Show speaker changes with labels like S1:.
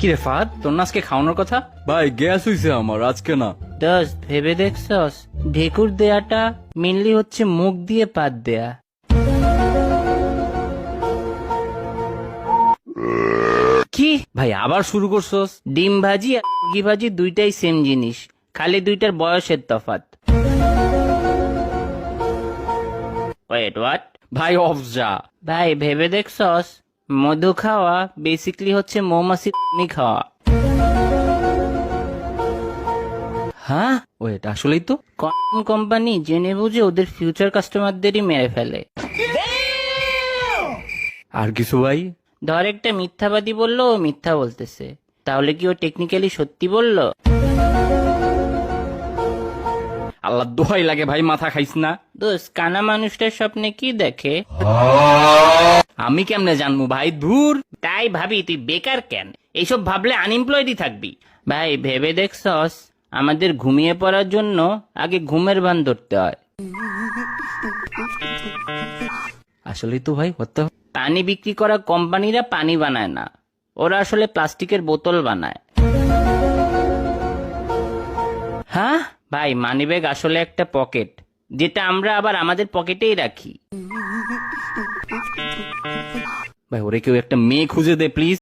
S1: কি রে ফাহাদ তোর না আজকে খাওয়ানোর কথা?
S2: ভাই গ্যাস হইছে আমার আজকে না।
S3: দোস্ত ভেবে দেখছস ঢেকুর দেয়াটা মেনলি হচ্ছে মুখ দিয়ে পাত দেয়া।
S1: কি? ভাই আবার শুরু করছস?
S3: ডিম ভাজি আর মুরগি ভাজি দুইটাই সেম জিনিস খালি দুইটার বয়সের তফাৎ। ওয়েট হোয়াট
S1: ভাই অফ যা
S3: ভাই ভেবে দেখছস মধু খাওয়া বেসিকলি হচ্ছে মৌমাছি খাওয়া।
S1: হ্যাঁ? ওয়েট আসলেই তো।
S3: কোন কোম্পানি জেনে বুঝে ওদের ফিউচার কাস্টমারদেরই মেরে ফেলে।
S1: আর কিছু ভাই?
S3: ধর একটা মিথ্যাবাদী বলল ও মিথ্যা বলতেছে। তাহলে কি ও টেকনিক্যালি সত্যি বলল?
S1: আল্লাহ দোহাই লাগে ভাই মাথা খাইস না।
S3: দোষ কানা মানুষটার স্বপ্নে কি দেখে?
S1: আমি কেমনে জানব ভাই? দূর
S3: তাই ভাবি তুই বেকার কেন? এইসব ভাবলে আনএমপ্লয়েডই থাকবি। ভাই ভেবে দেখছস আমাদের ঘুমিয়ে পড়ার জন্য আগে ঘুমের ভান ধরতে হয়।
S1: আসলে তো ভাই হতে
S3: পানি বিক্রি করা কোম্পানিরা পানি বানায় না। ওরা আসলে প্লাস্টিকের বোতল বানায়। হ্যাঁ? ভাই মানিব্যাগ আসলে একটা পকেট যেটা আমরা আবার আমাদের পকেটেই রাখি।
S1: ভাই ওরে কেউ একটা মেয়ে খুঁজে দে প্লিজ